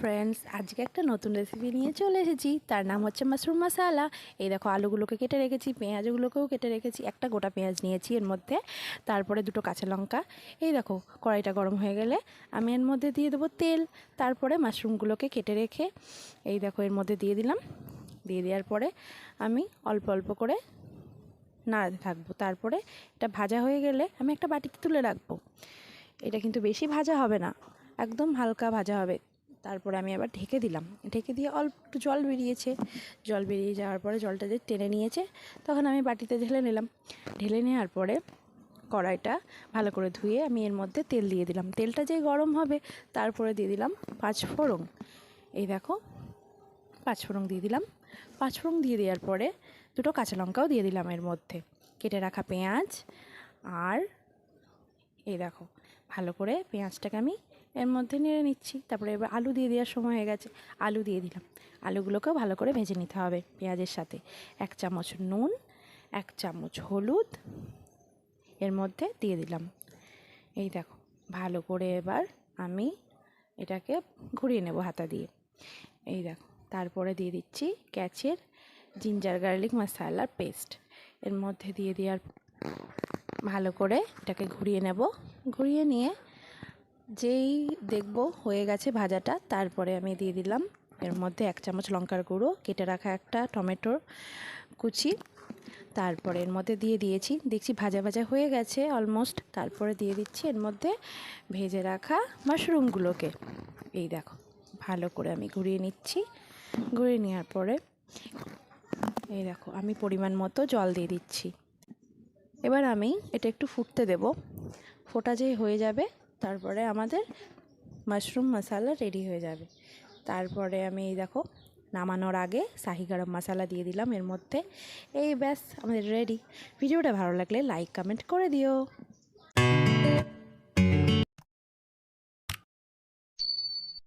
Friends আজকে একটা নতুন রেসিপি নিয়ে চলে এসেছি। তার নাম হচ্ছে মাশরুম মশালা এই দেখো, আলুগুলোকে কেটে রেখেছি, পেঁয়াজগুলোকেও কেটে রেখেছি, একটা গোটা পেঁয়াজ নিয়েছি এর মধ্যে। তারপরে দুটো কাঁচা লঙ্কা। এই দেখো, কড়াইটা গরম হয়ে গেলে আমি এর মধ্যে দিয়ে দেবো তেল। তারপরে মাশরুমগুলোকে কেটে রেখে, এই দেখো, এর মধ্যে দিয়ে দিলাম। দিয়ে দেওয়ার পরে আমি অল্প অল্প করে নাড়াতে থাকব তারপরে এটা ভাজা হয়ে গেলে আমি একটা বাটিতে তুলে রাখব। এটা কিন্তু বেশি ভাজা হবে না। একদম হালকা ভাজা হবে। তারপরে আমি আবার ঢেকে দিলাম। ঢেকে দিয়ে অল্প একটু জল বেরিয়েছে। জল বেরিয়ে যাওয়ার পরে জলটা যে টেনে নিয়েছে, তখন আমি বাটিতে ঢেলে নিলাম। ঢেলে নেওয়ার পরে কড়াইটা ভালো করে ধুয়ে আমি এর মধ্যে তেল দিয়ে দিলাম। তেলটা যেই গরম হবে, তারপরে দিয়ে দিলাম পাঁচ ফোড়ন এই দেখো পাঁচ ফোড়ন দিয়ে দিলাম। পাঁচ ফোড়ন দিয়ে দেওয়ার পরে দুটো কাঁচা লঙ্কাও দিয়ে দিলাম এর মধ্যে। কেটে রাখা পেঁয়াজ আর এই দেখো, ভালো করে পেঁয়াজটাকে আমি এর মধ্যে নেড়ে নিচ্ছি, তারপরে এবার আলু দিয়ে দেওয়ার সময় হয়ে গেছে। আলু দিয়ে দিলাম। আলুগুলোকেও ভালো করে ভেজে নিতে হবে পেঁয়াজের সাথে। এক চামচ নুন, এক চামচ হলুদ, এর মধ্যে দিয়ে দিলাম। এই দেখো, ভালো করে এবার আমি এটাকে ঘুরিয়ে নেব হাতা দিয়ে। এই দেখো, তারপরে দিয়ে দিচ্ছি ক্যাচের জিঞ্জার গার্লিক মশালার পেস্ট। এর মধ্যে দিয়ে দেওয়ার ভালো করে এটাকে ঘুরিয়ে নেব। ঘুরিয়ে নিয়ে যেই দেখব হয়ে গেছে ভাজাটা, তারপরে আমি দিয়ে দিলাম এর মধ্যে এক চামচ লঙ্কার গুঁড়ো, কেটে রাখা একটা টমেটোর কুচি, তারপরে এর মধ্যে দিয়ে দিয়েছি, দেখছি ভাজা ভাজা হয়ে গেছে অলমোস্ট তারপরে দিয়ে দিচ্ছি এর মধ্যে ভেজে রাখা মাশরুমগুলোকে। এই দেখো, ভালো করে আমি ঘুরিয়ে নিচ্ছি, ঘুরিয়ে নেওয়ার পরে এই দেখো, আমি পরিমাণ মতো জল দিয়ে দিচ্ছি। এবার আমি এটা একটু ফুটতে দেব, ফোটা যেই হয়ে যাবে তারপরে আমাদের মাশরুম মশালা রেডি হয়ে যাবে। তারপরে আমি এই দেখো, নামানোর আগে শাহি গরম মশালা দিয়ে দিলাম এর মধ্যে। এই ব্যাস, আমাদের রেডি ভিডিওটা ভালো লাগলে লাইক কমেন্ট করে দিও।